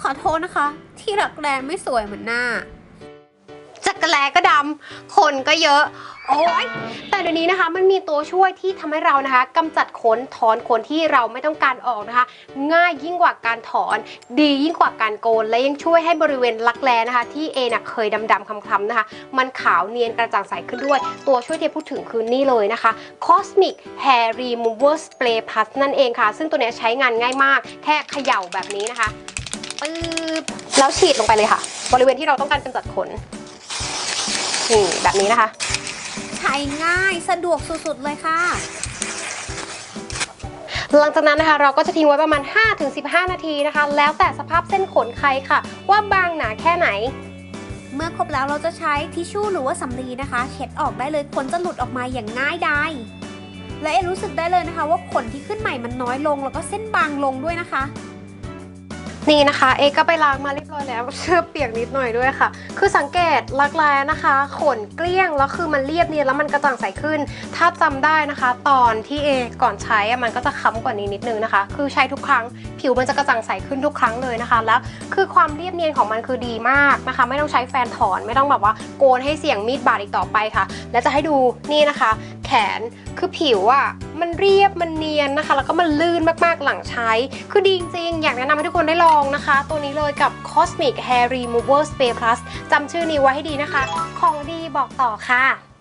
ขอโทษนะคะ ที่รักแร้ไม่สวยเหมือนหน้า จักรแลก็ดำคนก็เยอะ โอ้ยแต่เดี๋ยวนี้นะคะมันมีตัวช่วยที่ทำให้เรานะคะกำจัดขนถอนขนที่เราไม่ต้องการออกนะคะ ง่ายยิ่งกว่าการถอน ดียิ่งกว่าการโกน และยังช่วยให้บริเวณรักแร้นะคะ ที่เอน่ะเคยดำๆคล้ำๆนะคะ มันขาวเนียนกระจ่างใสขึ้นด้วย ตัวช่วยที่พูดถึงคือนี่เลยนะคะ Cosmic Hair Remover Spray Plus นั่นเองค่ะ ซึ่งตัวเนี้ยใช้งานง่ายมาก แค่เขย่าแบบนี้นะคะ ปึ๊บแล้วฉีดลงไปเลยค่ะ บริเวณที่เราต้องการกำจัดขนนี่แบบนี้นะคะ ใช้ง่ายสะดวกสุดๆเลยค่ะ หลังจากนั้นนะคะ เราก็จะทิ้งไว้ประมาณ 5-15 นาทีนะคะ แล้วแต่สภาพเส้นขนใครค่ะ ว่าบางหนาแค่ไหนเมื่อครบแล้วเราจะใช้ทิชชู่หรือว่าสำลีนะคะ เช็ดออกได้เลยขนจะหลุดออกมาอย่างง่ายดายและเอรู้สึกได้เลยนะคะ ว่าขนที่ขึ้นใหม่มันน้อยลงแล้วก็เส้นบางลงด้วยนะคะ นี่นะคะเอก็ไปล้างมาเรียบร้อยแล้วเชือเปียกนิดหน่อยด้วยค่ะ คือสังเกตรักแร้นะคะ ขนเกลี้ยงแล้วคือมันเรียบเนียนแล้วมันกระจ่างใสขึ้น ถ้าจำได้นะคะ ตอนที่เอก่อนใช้มันก็จะค้ำกว่านี้นิดนึงนะคะ คือใช้ทุกครั้งผิวมันจะกระจ่างใสขึ้นทุกครั้งเลยนะคะ แล้วคือความเรียบเนียนของมันคือดีมากนะคะ ไม่ต้องใช้แฟนถอนไม่ต้องแบบว่าโกนให้เสี่ยงมีดบาดอีกต่อไปค่ะ แล้วจะให้ดูนี่นะคะ แขนคือผิวอะ่ะ มันเรียบมันเนียนนะคะ แล้วก็มันลื่นมากๆหลังใช้ คือดีจริงๆอยากแนะนำให้ทุกคนได้ลองนะคะ ตัวนี้เลยกับ Cosmic Hair Remover Spray Plus จำชื่อนี้ไว้ให้ดีนะคะ ของดีบอกต่อค่ะ